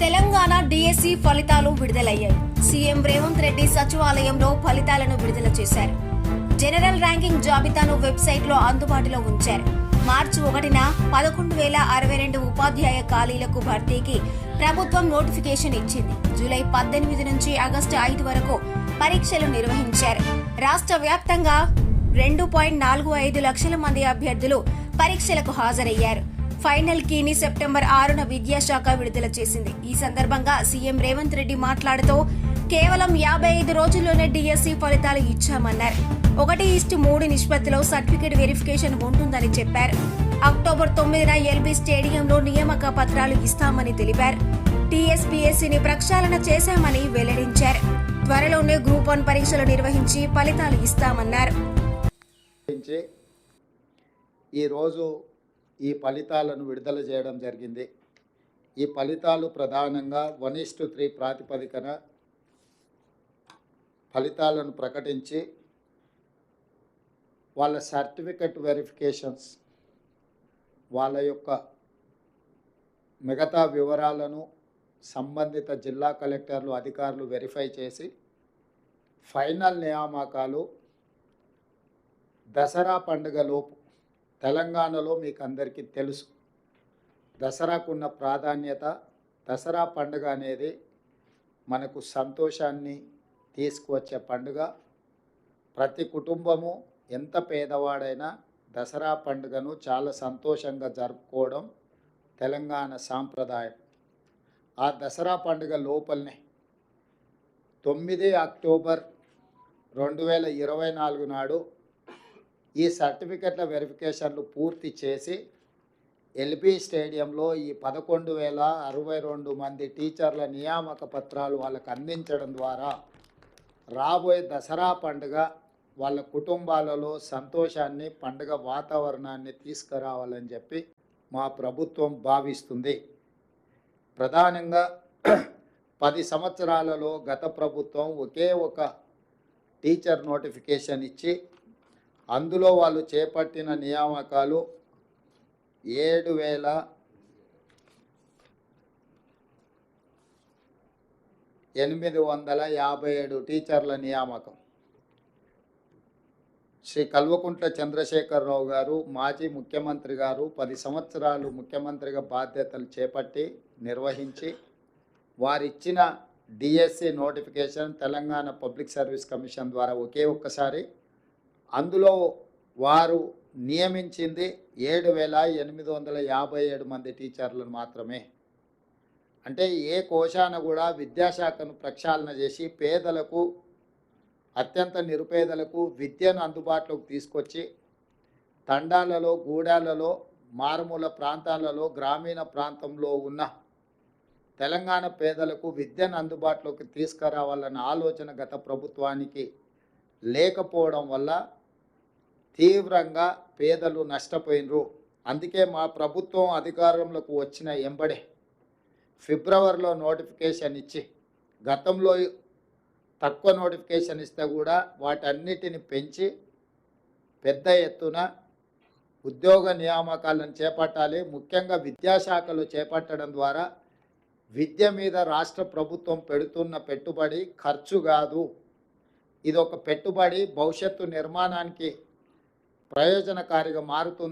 Telangana DSC ఫలితాలు విడుదలయ్యాయి. CM Revanth Reddy సచివాలయంలో ఫలితాలను విడుదల చేశారు. జనరల్ ర్యాంకింగ్ జాబితాను వెబ్సైట్లో అందుబాటులో ఉంచారు. మార్చి ఒకటిన పదకొండు వేల అరవై రెండు ఉపాధ్యాయ ఖాళీలకు భర్తీకి ప్రభుత్వం నోటిఫికేషన్ ఇచ్చింది. జూలై పద్దెనిమిది నుంచి ఆగస్టు ఐదు వరకు పరీక్షలు నిర్వహించారు. రాష్ట్ర వ్యాప్తంగా రెండు పాయింట్ నాలుగు ఐదు లక్షల మంది అభ్యర్థులు పరీక్షలకు హాజరయ్యారు. ఫైనల్ కీని సెప్టెంబర్ ఆరున విద్యాశాఖ విడుదల చేసింది. ఈ సందర్భంగా సీఎం రేవంత్ రెడ్డి మాట్లాడుతూ కేవలం యాభై ఐదు రోజుల్లోనే డిఎస్సి ఫలితాలు ఇచ్చామన్నారు. ఒకటి ఈస్ట్ మూడు నిష్పత్తిలో సర్టిఫికేట్ వెరిఫికేషన్ ఉంటుందని చెప్పారు. అక్టోబర్ తొమ్మిదిన ఎల్బీ స్టేడియంలో నియామక పత్రాలు ఇస్తామని తెలిపారు. టీఎస్పీఎస్సీని ప్రక్షాళన చేశామని వెల్లడించారు. త్వరలోనే గ్రూప్ వన్ పరీక్షలు నిర్వహించి ఫలితాలు ఇస్తామన్నారు. ఈరోజు ఈ ఫలితాలను విడుదల చేయడం జరిగింది. ఈ ఫలితాలు ప్రధానంగా వన్ ఇస్టు త్రీ ప్రాతిపదికన ఫలితాలను ప్రకటించి వాళ్ళ సర్టిఫికెట్ వెరిఫికేషన్స్ వాళ్ళ యొక్క మిగతా వివరాలను సంబంధిత జిల్లా కలెక్టర్లు అధికారులు వెరిఫై చేసి ఫైనల్ నియామకాలు దసరా పండుగలోపు తెలంగాణలో మీకు అందరికీ తెలుసు. దసరాకున్న ప్రాధాన్యత దసరా పండుగ అనేది మనకు సంతోషాన్ని తీసుకువచ్చే పండుగ. ప్రతి కుటుంబము ఎంత పేదవాడైనా దసరా పండుగను చాలా సంతోషంగా జరుపుకోవడం తెలంగాణ సాంప్రదాయం. ఆ దసరా పండుగ లోపలనే తొమ్మిది అక్టోబర్ రెండు వేల ఇరవై నాలుగు నాడు ఈ సర్టిఫికెట్ల వెరిఫికేషన్లు పూర్తి చేసి ఎల్బీ స్టేడియంలో ఈ పదకొండు వేల అరవై రెండు మంది టీచర్ల నియామక పత్రాలు వాళ్ళకు అందించడం ద్వారా రాబోయే దసరా పండుగ వాళ్ళ కుటుంబాలలో సంతోషాన్ని పండుగ వాతావరణాన్ని తీసుకురావాలని చెప్పి మా ప్రభుత్వం భావిస్తుంది. ప్రధానంగా పది సంవత్సరాలలో గత ప్రభుత్వం ఒకే ఒక టీచర్ నోటిఫికేషన్ ఇచ్చి అందులో వాళ్ళు చేపట్టిన నియామకాలు ఏడు వేల ఎనిమిది వందల యాభై ఏడు టీచర్ల నియామకం. శ్రీ కల్వకుంట్ల చంద్రశేఖరరావు గారు మాజీ ముఖ్యమంత్రి గారు పది సంవత్సరాలు ముఖ్యమంత్రిగా బాధ్యతలు చేపట్టి నిర్వహించి వారిచ్చిన DSC notification Telangana public service commission ద్వారా ఒకే ఒక్కసారి అందులో వారు నియమించింది ఏడు వేల ఎనిమిది వందల యాభై ఏడు మంది టీచర్లను మాత్రమే. అంటే ఏ కోశాన కూడా విద్యాశాఖను ప్రక్షాళన చేసి పేదలకు అత్యంత నిరుపేదలకు విద్యను అందుబాటులోకి తీసుకొచ్చి తండాలలో గూడాలలో మారుమూల ప్రాంతాలలో గ్రామీణ ప్రాంతంలో ఉన్న తెలంగాణ పేదలకు విద్యను అందుబాటులోకి తీసుకురావాలన్న ఆలోచన గత ప్రభుత్వానికి లేకపోవడం వల్ల తీవ్రంగా పేదలు నష్టపోయినరు. అందుకే మా ప్రభుత్వం అధికారంలోకి వచ్చిన ఎంబడే ఫిబ్రవరిలో నోటిఫికేషన్ ఇచ్చి గతంలో తక్కువ నోటిఫికేషన్ ఇస్తే కూడా వాటన్నిటిని పెంచి పెద్ద ఎత్తున ఉద్యోగ నియామకాలను చేపట్టాలి. ముఖ్యంగా విద్యాశాఖలు చేపట్టడం ద్వారా విద్య మీద రాష్ట్ర ప్రభుత్వం పెడుతున్న పెట్టుబడి ఖర్చు కాదు. ఇది ఒక పెట్టుబడి భవిష్యత్తు నిర్మాణానికి ప్రయోజనకారిగా మారుతుంది.